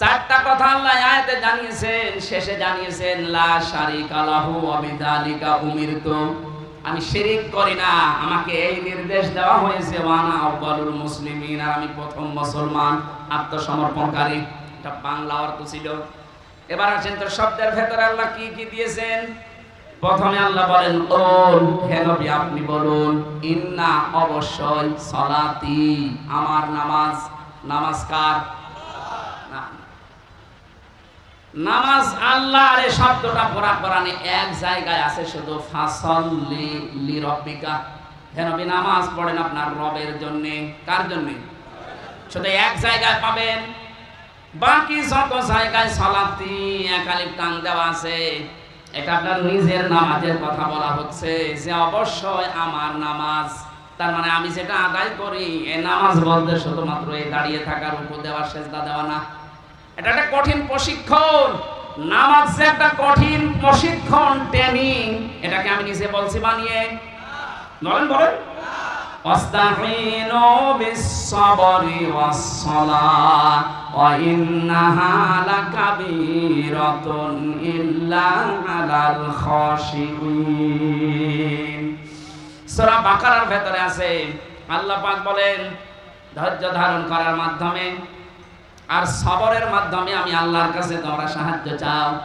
চারটা কথা আল্লাহ আয়াতে জানিয়েছেন, শেষে জানিয়েছেন, লা শারিকা লাহু ওয়া বিযালিকা উমিরতু। আমি শিরিক করি না, আমাকে এই নির্দেশ দেওয়া হয়েছে, ওয়ানা আউয়ালুল মুসলিমিন। আর আমি প্রথম মুসলমান, আত্মসমর্পণকারী। এটা বাংলা অর্থ ছিল। এবার আসেন তো শব্দের ভেতরে আল্লাহ কি কি দিয়েছেন? প্রথমে আল্লাহ বলেন কোন হে নবী, আপনি বলুন, ইন্না অবশ্যই সলাতি। আমার নামাজ নামাজ কার না। নামাজ আল্লাহর এই শব্দটা পড়া কোরআনে এক জায়গায় আছে শুধু ফাসল লি লি রব্বিকা হে নবী, নামাজ পড়েন আপনার রবের জন্য। কার জন্য? শুধু এক জায়গায় পাবেন। বাকি যত জায়গায় সালাতি একালিপ টান দেওয়া আছে, এটা আপনার নিজের নামাজের কথা বলা হচ্ছে যে অবশ্যই আমার নামাজ। তার মানে আমি যেটা আদায় করি এই নামাজ বলতে শুধুমাত্র এই দাঁড়িয়ে থাকার উপর দেওয়া, সেজদা দেওয়া না। এটা একটা কঠিন প্রশিক্ষণ। নামাজ যে একটা কঠিন প্রশিক্ষণ ট্রেনিং এটাকে আমি নিজে বলছি বানিয়ে। বলেন বলেন। আল্লাপাক বাকারার ভেতরে আছে বলেন, ধৈর্য ধারণ করার মাধ্যমে আর সবরের মাধ্যমে আমি আল্লাহর কাছে তোমরা সাহায্য চাও।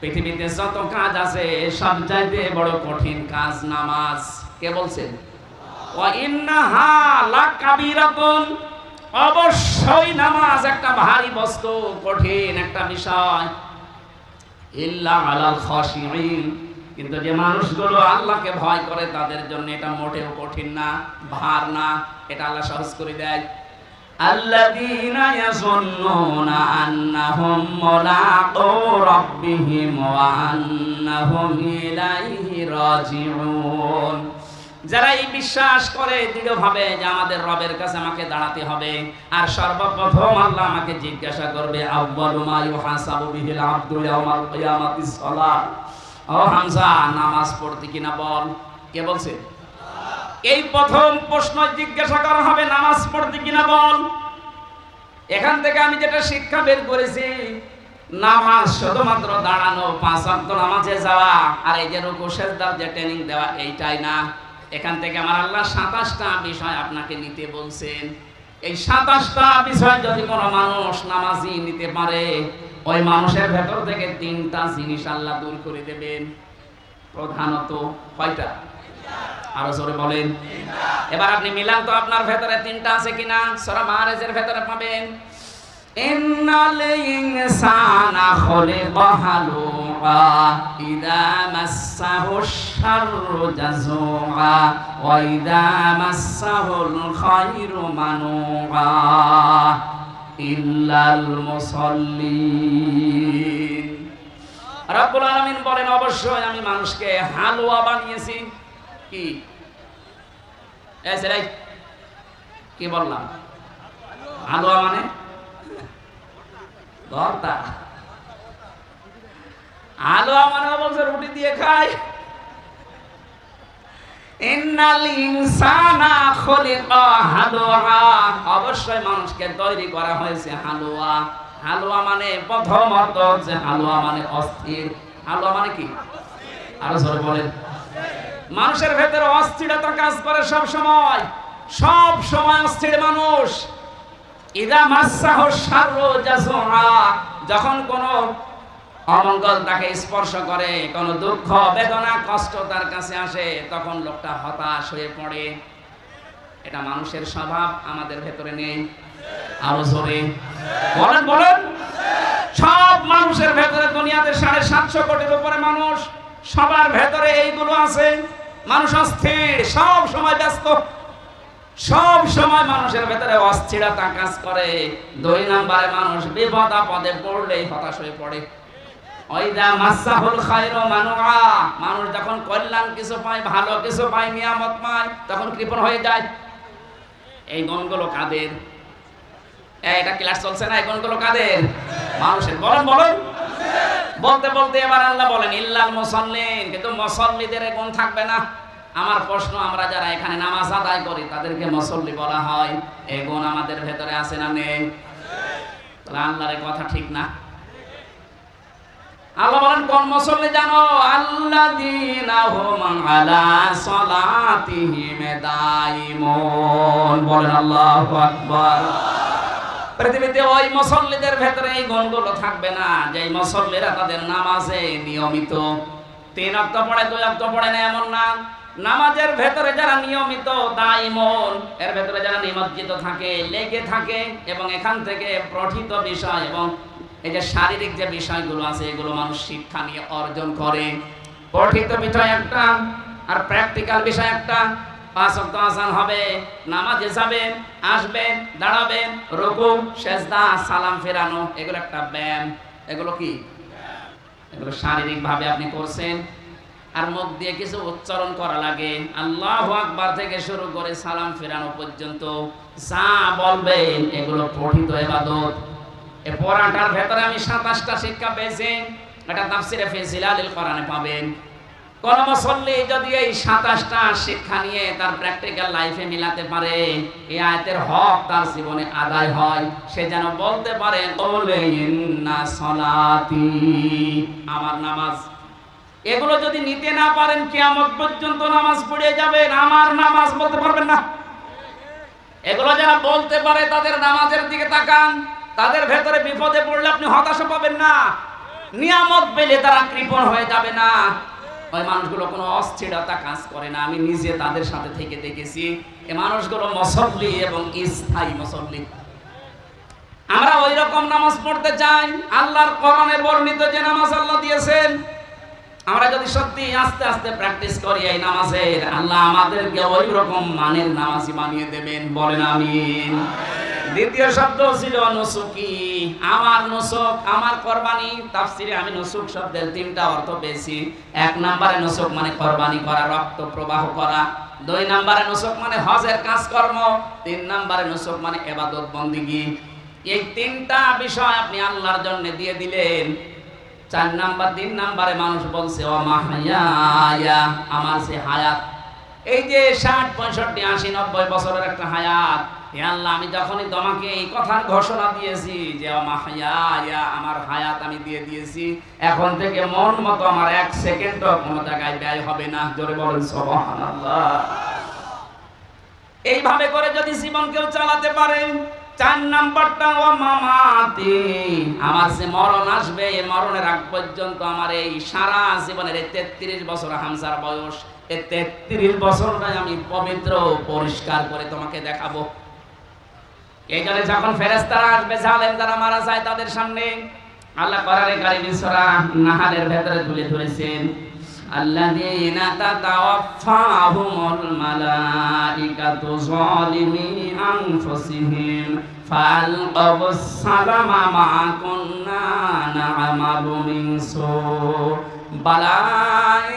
পৃথিবীতে যত কাজ আছে, সব চাইতে বড় কঠিন কাজ নামাজ। কে বলছেন অবশ্যই নামাজ একটা ভারী বস্তু, কঠিন একটা বিষয়। ইল্লা আলাল খাশিঈন। কিন্তু যে মানুষগুলো আল্লাহকে ভয় করে, তাদের জন্য এটা মোটেও কঠিন না, ভার না। এটা আল্লাহ সহজ করে দেয়। الذين يظنون أنهم ملاقو ربهم وأنهم إليه راجعون যারা এই বিশ্বাস করে দৃঢ়ভাবে যে আমাদের রবের কাছে আমাকে দাঁড়াতে হবে আর সর্বপ্রথম আল্লাহ আমাকে জিজ্ঞাসা করবে আউয়ালু মা ইউহাসাবু বিহিল আবদু ইয়াউমাল কিয়ামাতিস সালাত ও হামজা নামাজ পড়তে কিনা বল কে বলছে এই প্রথম প্রশ্ন জিজ্ঞাসা করা হবে, নামাজ পড়তে কিনা বল? এখান থেকে আমি যেটা শিক্ষা বের করেছি, নামাজ শুধুমাত্র দাঁড়ানো, পাঁচ ওয়াক্ত নামাজে যাওয়া, আর এই যে রুকু সেজদার যে ট্রেনিং দেওয়া, এইটাই না। এখান থেকে আমার আল্লাহ সাতাশটা বিষয় আপনাকে নিতে বলছেন। এই সাতাশটা বিষয় যদি কোনো মানুষ নামাজি নিতে পারে, ওই মানুষের ভেতর থেকে তিনটা জিনিস আল্লাহ দূর করে দেবেন। প্রধানত কয়টা? আরও জোরে বলেন। এবার আপনি মিলান তো আপনার ভেতরে তিনটা আছে কিনা? সূরা মাআরিজের ভেতরে পাবেন। ইন্নাল ইনসানা খুলিকা হালুআ ইযা মাসসাহু শাররু জাযুআ ওয়া ইযা মাসসাহুল খায়রু মানুআ ইল্লাল মুসাল্লিন। রব্বুল আলামিন বলেন, অবশ্যই আমি মানুষকে হালুয়া বানিয়েছি। কি? কি বললাম? হালুয়া মানে? ভর্তা হালুয়া মানে বলছে রুটি দিয়ে অবশ্যই মানুষকে তৈরি করা হয়েছে হালুয়া। হালুয়া মানে প্রথম অর্থ হচ্ছে হালুয়া মানে অস্থির। হালুয়া মানে কি? আরও বলেন। মানুষের ভেতরে অস্থিরতা কাজ করে সব সময়। সব সময় অস্থির মানুষ। ইদা মাসাহ যখন কোন অমঙ্গল তাকে স্পর্শ করে, কোন দুঃখ, বেদনা, কষ্ট তার কাছে আসে, তখন লোকটা হতাশ হয়ে পড়ে। এটা মানুষের স্বভাব, আমাদের ভেতরে নেই। আরও জোরে। বলেন বলেন। সব মানুষের ভেতরে দুনিয়াতে সাড়ে সাতশো কোটির উপরে মানুষ। সবার ভেতরে এইগুলো আছে। মানুষ অস্থির, সব সময় ব্যস্ত। সব সময় মানুষের ভেতরে অস্থিরতা কাজ করে। দুই নম্বরে মানুষ বিপদ আপদে পড়লেই হতাশ হয়ে পড়ে। ওইদা মানুষ যখন কল্যাণ কিছু পায়, ভালো কিছু পায়, নিয়ামত পায়, তখন কৃপণ হয়ে যায়। এই গুণগুলো কাদের? এটা ক্লাস চলছে না, এই গুণগুলো কাদের? মানুষের বলেন বলেন। বলতে বলতে এবার আল্লাহ বলেন, ইল্লাল মুসাল্লিন। কিন্তু মুসল্লিদের গুণ থাকবে না। আমার প্রশ্ন, আমরা যারা এখানে নামাজ আদায় করি, তাদেরকে মুসল্লি বলা হয়? এই গুণ আমাদের ভেতরে আছে না নেই? তাহলে আল্লাহর কথা ঠিক না? আল্লাহ বলেন, কোন মুসল্লি জানো? আল্লাযীনা হুম আলা সালাতিহিম দাইমুন। বলেন, আল্লাহু আকবার। পৃথিবীতে ওই মুসল্লিদের ভেতরে এই গুণগুলো থাকবে না যে মুসল্লিরা তাদের নামাজে নিয়মিত। তিন অক্ত পড়ে, দুই অক্ত পড়ে না এমন না। নামাজের ভেতরে যারা নিয়মিত দাইমন এর ভেতরে যারা নিমজ্জিত থাকে, লেগে থাকে, এবং এখান থেকে প্রঠিত বিষয় এবং এই যে শারীরিক যে বিষয়গুলো আছে, এগুলো মানুষ শিক্ষা নিয়ে অর্জন করে। পঠিত বিষয় একটা আর প্র্যাকটিক্যাল বিষয় একটা। পাঁচ অক্ট আসান হবে, নামাজে যাবেন, আসবেন, দাঁড়াবেন সালাম ফেরানো, এগুলো একটা ব্যায়াম। এগুলো কি? এগুলো আপনি করছেন। আর মুখ দিয়ে কিছু উচ্চারণ করা লাগে। আল্লাহ আকবার থেকে শুরু করে সালাম ফেরানো পর্যন্ত যা বলবেন, এগুলো পঠিত এবাদত এ পড়াটার ভেতরে আমি সাতাশটা শিক্ষা পেয়েছি। এটা তাফসিরে কোরআনে পাবেন। কোন মুসল্লি যদি এই সাতাশটা শিক্ষা নিয়ে তার প্র্যাকটিক্যাল লাইফে মিলাতে পারে, এই আয়াতের হক তার জীবনে আদায় হয়। সে যেন বলতে পারে "কলে সলাতি, আমার নামাজ। এগুলো যদি নিতে না পারেন, কিয়ামত পর্যন্ত নামাজ পড়ে যাবেন, আমার নামাজ বলতে পারবেন না। এগুলো যারা বলতে পারে, তাদের নামাজের দিকে তাকান। তাদের ভেতরে বিপদে পড়লে আপনি হতাশা পাবেন না। নিয়ামত পেলে তারা কৃপণ হয়ে যাবে না। ওই মানুষগুলো কোনো অস্থিরতা কাজ করে না। আমি নিজে তাদের সাথে থেকে দেখেছি। এই মানুষগুলো মুসল্লি এবং স্থায়ী মুসল্লি। আমরা ওই রকম নামাজ পড়তে চাই। আল্লাহর কোরআনে বর্ণিত যে নামাজ আল্লাহ দিয়েছেন, আমরা যদি সত্যি আস্তে আস্তে প্র্যাকটিস করি এই নামাজের, আল্লাহ আমাদেরকে ওই রকম মানের নামাজি বানিয়ে দেবেন। বলেন আমিন। দ্বিতীয় শব্দ ছিল নসুকি। আমার নসুক, আমার কোরবানি। তাফসিরে আমি নসুক শব্দের তিনটা অর্থ পেয়েছি। এক নম্বরে নসুক মানে কোরবানি করা, রক্ত প্রবাহ করা। দুই নম্বরে নসুক মানে হজের কাজকর্ম। তিন নম্বরে নসুক মানে এবাদত বন্দিগি। এই তিনটা বিষয় আপনি আল্লাহর জন্য দিয়ে দিলেন। চার নাম্বার, তিন নাম্বারে মানুষ বলছে, ও মাহায়া আমার সে হায়াত। এই যে ষাট, পঁয়ষট্টি, আশি, নব্বই বছরের একটা হায়াত। আল্লাহ, আমি যখনই তোমাকে এই কথার ঘোষণা দিয়েছি যে আমার হায়াত আমি দিয়ে দিয়েছি, এখন থেকে মন মতো আমার এক কোনো ব্যয় হবে না। জোরে বলেন এইভাবে করে যদি জীবন কেউ চালাতে পারে, চার নাম্বারটা, ও মামাতি আমার যে মরণ আসবে এই মরণের আগ পর্যন্ত আমার এই সারা জীবনের এই তেত্রিশ বছর হামসার বয়স এই তেত্রিশ বছরটাই আমি পবিত্র পরিষ্কার করে তোমাকে দেখাবো। এই জন্য যখন ফেরেস্তারা আসবে, জালেম যারা মারা যায় তাদের সামনে, আল্লাহ করারে কারিমের সূরা নাহালের ভেতরে তুলে ধরেছেন আল্লাহ তাতাওয়াফাহুমুল মালাঈকাতু যালিমি আনফুসিহিম ফাআলকাবুস সালামা মা কুননা না'মালু মিন সু, বালা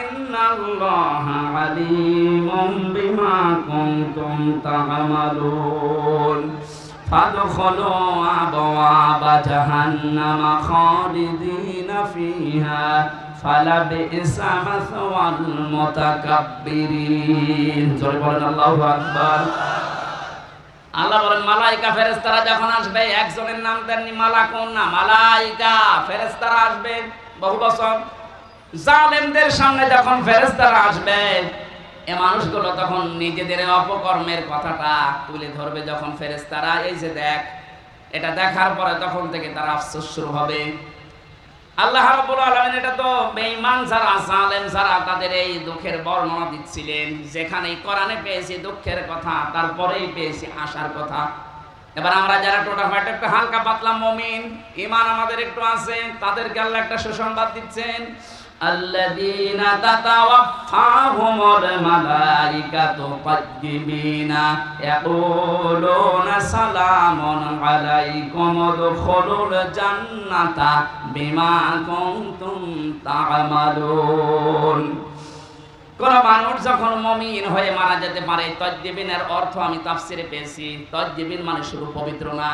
ইন্নাল্লাহা আলীমুম বিমা কুনতুম فادخلوا أبواب جهنم خالدين فيها فلبئس مثوى المتكبرين জোরে বলেন আল্লাহু আকবার আল্লাহ বলেন মালাইকা ফেরেশতারা যখন আসবে একজনের নাম দেননি মালাকুন না মালাইকা ফেরেশতারা আসবে বহু বছর জালেমদের সামনে যখন ফেরেশতারা আসবে এ মানুষগুলো তখন নিজেদের অপকর্মের কথাটা তুলে ধরবে যখন ফেরেশতারা, এই যে দেখ, এটা দেখার পরে তখন থেকে তারা আফসোস শুরু হবে। আল্লাহ রাব্বুল আলামিন এটা তো বেঈমান যারা, জালেম যারা, তাদের এই দুঃখের বর্ণনা দিচ্ছিলেন। যেখানে কোরআনে পেয়েছি দুঃখের কথা, তারপরেই পেয়েছি আশার কথা। এবার আমরা যারা টোটাফাট একটু হালকা পাতলা মমিন ইমান আমাদের একটু আছে, তাদেরকে আল্লাহ একটা সুসংবাদ দিচ্ছেন। الذين تتوفاهم الملائكة طيبين يقولون سلام عليكم ادخلوا الجنة بما كنتم تعملون কোন মানুষ যখন মমিন হয়ে মারা যেতে পারে তজ্জিবিনের অর্থ আমি তাফসিরে পেয়েছি তজ্জিবিন মানে শুধু পবিত্র না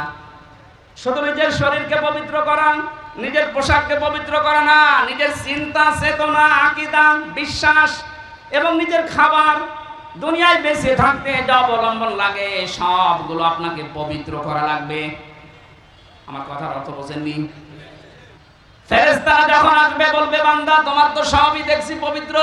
শুধু নিজের শরীরকে পবিত্র করা নিজের পোশাককে পবিত্র করা না, নিজের চিন্তা, চেতনা, আকিদা, বিশ্বাস এবং নিজের খাবার দুনিয়ায় বেঁচে থাকতে যা অবলম্বন লাগে, সবগুলো আপনাকে পবিত্র করা লাগবে। আমার কথার অর্থ বোঝেননি। ফেরেস্তারা যখন আসবে বলবে, বান্দা, তোমার তো সবই দেখছি পবিত্র।